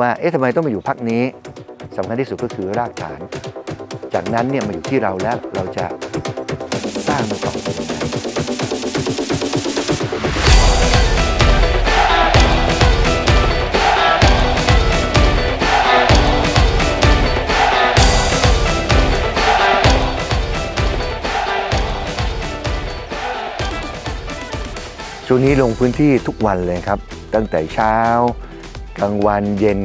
ว่าเอ๊ะทำไมต้องมาอยู่พักนี้สำคัญที่สุดก็คือรากฐาน จากนั้นเนี่ยมาอยู่ที่เราแล้วเราจะสร้างมันต่อไปยังไงช่วงนี้ลงพื้นที่ทุกวันเลยครับ ตั้งแต่เช้า กลางวันเย็น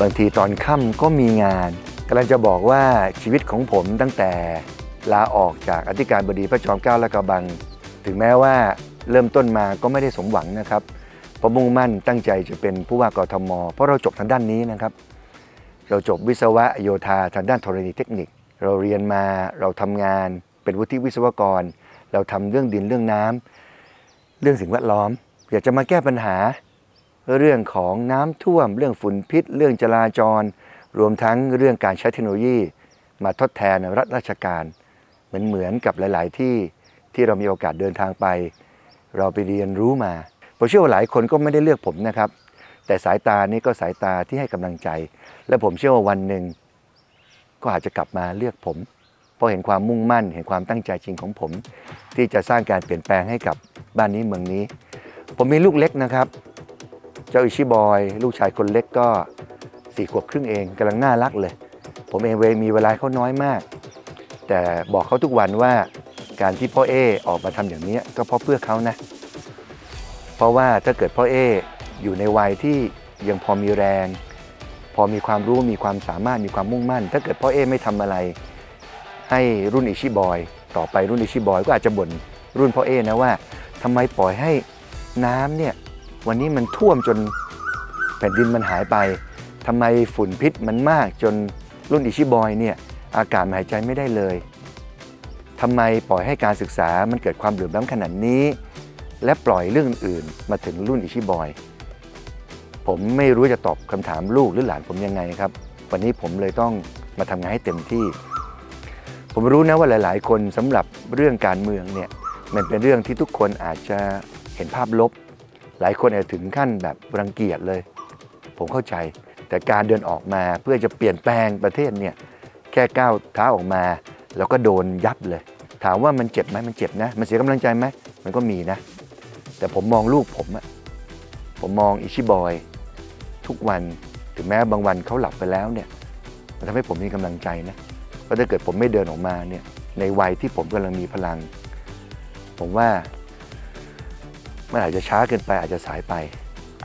บางทีตอนค่ำก็มีงานกำลังจะบอกว่าชีวิตของผมตั้งแต่ลาออกจากอธิการบดีพระจอมเกล้าและกระบัง ถึงแม้ว่าเริ่มต้นมาก็ไม่ได้สมหวังนะครับเพราะมุ่งมั่นตั้งใจจะเป็นผู้ว่ากทม เพราะเราจบทางด้านนี้นะครับ เราจบวิศวะโยธาทางด้านธรณีเทคนิค เราเรียนมาเราทำงาน เป็นวุฒิวิศวกร เราทำเรื่องดินเรื่องน้ำเรื่องสิ่งแวดล้อม อยากจะมาแก้ปัญหา เรื่องของน้ำท่วม เรื่องฝุ่นพิษ เรื่องจราจร รวมทั้งเรื่องการใช้เทคโนโลยี มาทดแทนรัฐราชการ เหมือนเหมือนกับหลาย ๆ ที่ที่เรามีโอกาสเดินทางไป เราไปเรียนรู้มาผมเชื่อว่าหลายคนก็ไม่ได้เลือกผมนะครับ แต่สายตานี้ก็สายตาที่ให้กำลังใจ และผมเชื่อว่าวันหนึ่งก็อาจจะกลับมาเลือกผมเพราะเห็นความมุ่งมั่น เห็นความตั้งใจจริงของผม ที่จะสร้างการเปลี่ยนแปลงให้กับบ้านนี้เมืองนี้ ผมมีลูกเล็กนะครับ เจ้าอิชิบอย ลูกชายคนเล็กก็สี่ขวบครึ่งเองกำลังน่ารักเลย ผมเองเวมีเวลาเขาน้อยมาก แต่บอกเขาทุกวันว่าการที่พ่อเอออกมาทำอย่างนี้ก็เพราะเพื่อเขานะ เพราะว่าถ้าเกิดพ่อเออยู่ในวัยที่ยังพอมีแรง พอมีความรู้มีความสามารถมีความมุ่งมั่น ถ้าเกิดพ่อเอไม่ทำอะไร ให้รุ่นอิชิบอยต่อไปรุ่นอิชิบอยก็อาจจะบ่นรุ่นพ่อเอนะว่าทำไมปล่อยให้น้ำเนี่ย วันนี้มันท่วมจนแผ่นดินมันหายไปทำไมฝุ่นพิษมันมากจนรุ่นอิชิบอยเนี่ยอากาศหายใจไม่ได้เลยทำไมปล่อยให้การศึกษามันเกิดความเหลื่อมล้ำขนาดนี้ และปล่อยเรื่องอื่นมาถึงรุ่นอิชิบอย ผมไม่รู้จะตอบคำถามลูกหรือหลานผมยังไงครับ วันนี้ผมเลยต้องมาทำงานให้เต็มที่ ผมรู้นะว่าหลาย ๆ คนสำหรับเรื่องการเมืองเนี่ยมันเป็นเรื่องที่ทุกคนอาจจะเห็นภาพลบ หลายคนอาจจะถึงขั้นแบบรังเกียจเลย ผมเข้าใจ แต่การเดินออกมาเพื่อจะเปลี่ยนแปลงประเทศเนี่ยแค่ก้าวเท้าออกมาแล้วก็โดนยับเลย ถามว่ามันเจ็บไหมมันเจ็บนะ มันเสียกำลังใจไหมมันก็มีนะ แต่ผมมองลูกผมอะผมมองอิชิบอย ทุกวันถึงแม้บางวันเขาหลับไปแล้วเนี่ยมันทำให้ผมมีกำลังใจนะเพราะถ้าเกิดผมไม่เดินออกมาเนี่ยในวัยที่ผมกำลังมีพลัง ผมว่า มันอาจจะช้าเกินไปอาจจะสายไป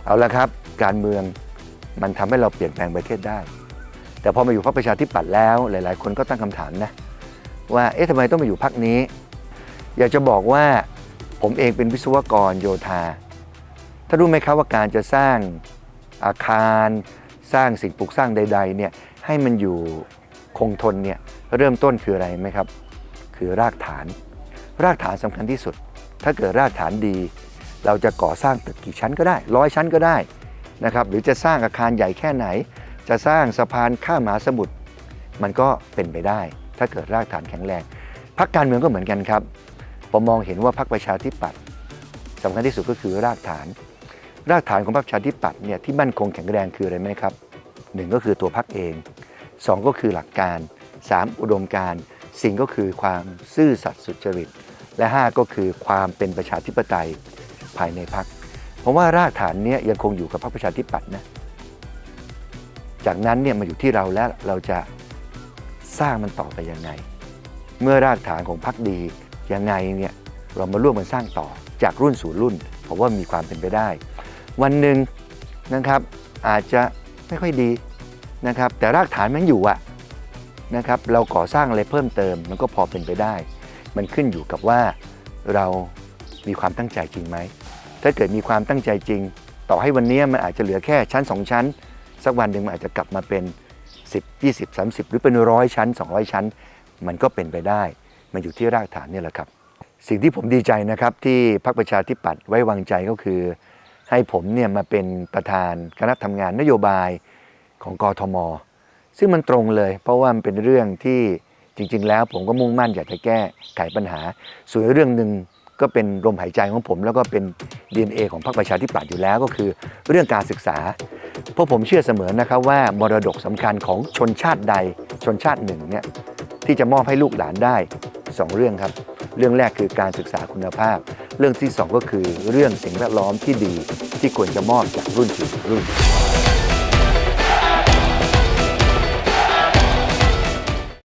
เอาละครับ การเมืองมันทำให้เราเปลี่ยนแปลงประเทศได้ แต่พอมาอยู่พรรคประชาธิปัตย์แล้วหลาย ๆ คนก็ตั้งคำถามนะว่าเอ๊ะทำไมต้องมาอยู่พรรคนี้ อยากจะบอกว่าผมเองเป็นวิศวกรโยธาถ้ารู้ไหมครับว่าการจะสร้างอาคารสร้างสิ่งปลูกสร้างใด ๆ เนี่ยให้มันอยู่คงทนเนี่ยเริ่มต้นคืออะไรไหมครับ คือรากฐาน รากฐานสำคัญที่สุด ถ้าเกิดรากฐานดี เราจะก่อสร้างตึกกี่ชั้นก็ได้ร้อยชั้นก็ได้นะครับหรือจะสร้างอาคารใหญ่แค่ไหน จะสร้างสะพานข้ามมหาสมุทรมันก็เป็นไปได้ ถ้าเกิดรากฐานแข็งแรงพักการเมืองก็เหมือนกันครับผมมองเห็นว่าพรรคประชาธิปัตย์สำคัญที่สุดก็คือรากฐาน รากฐานของพรรคประชาธิปัตย์เนี่ยที่มั่นคงแข็งแรงคืออะไรไหมครับหนึ่งก็คือตัวพรรคเองสองก็คือหลักการสามอุดมการสิ่งก็คือความซื่อสัตย์สุจริต และห้าก็คือความเป็นประชาธิปไตย ภายในพรรคเพราะว่ารากฐานนี้ยังคงอยู่กับพรรคประชาธิปัตย์นะจากนั้นเนี่ยมาอยู่ที่เราแล้วเราจะสร้างมันต่อไปยังไง เมื่อรากฐานของพรรคดียังไงเนี่ยเรามาร่วมกันสร้างต่อจากรุ่นสู่รุ่นผมว่ามีความเป็นไปได้ วันหนึ่งนะครับอาจจะไม่ค่อยดีนะครับ แต่รากฐานมันอยู่อะนะครับเราก่อสร้างอะไรเพิ่มเติม มันก็พอเป็นไปได้ มันขึ้นอยู่กับว่าเรามีความตั้งใจจริงไหม ถ้าเกิดมีความตั้งใจจริง ต่อให้วันนี้มันอาจจะเหลือแค่ชั้น 2 ชั้น สักวันหนึ่งมันอาจจะกลับมาเป็น 10 20 30 หรือเป็นร้อยชั้น 200 ชั้น มันก็เป็นไปได้ มันอยู่ที่รากฐานนี่แหละครับ สิ่งที่ผมดีใจนะครับที่พรรคประชาธิปัตย์ไว้วางใจก็คือ ให้ผมเนี่ยมาเป็นประธานคณะทำงานนโยบายของกทม ซึ่งมันตรงเลย เพราะว่ามันเป็นเรื่องที่จริง ๆ แล้วผมก็มุ่งมั่นอยากจะแก้ไขปัญหา ส่วนเรื่องหนึ่ง ก็เป็นลมหายใจของผม แล้วก็เป็น DNA ของพรรคประชาธิปัตย์อยู่แล้วก็คือเรื่องการศึกษา เพราะผมเชื่อเสมอนะครับว่ามรดกสำคัญของชนชาติใดชนชาติหนึ่งเนี่ยที่จะมอบให้ลูกหลานได้สองเรื่องครับ เรื่องแรกคือการศึกษาคุณภาพ เรื่องที่สองก็คือเรื่องสิ่งแวดล้อมที่ดีที่ควรจะมอบจากรุ่นสู่รุ่น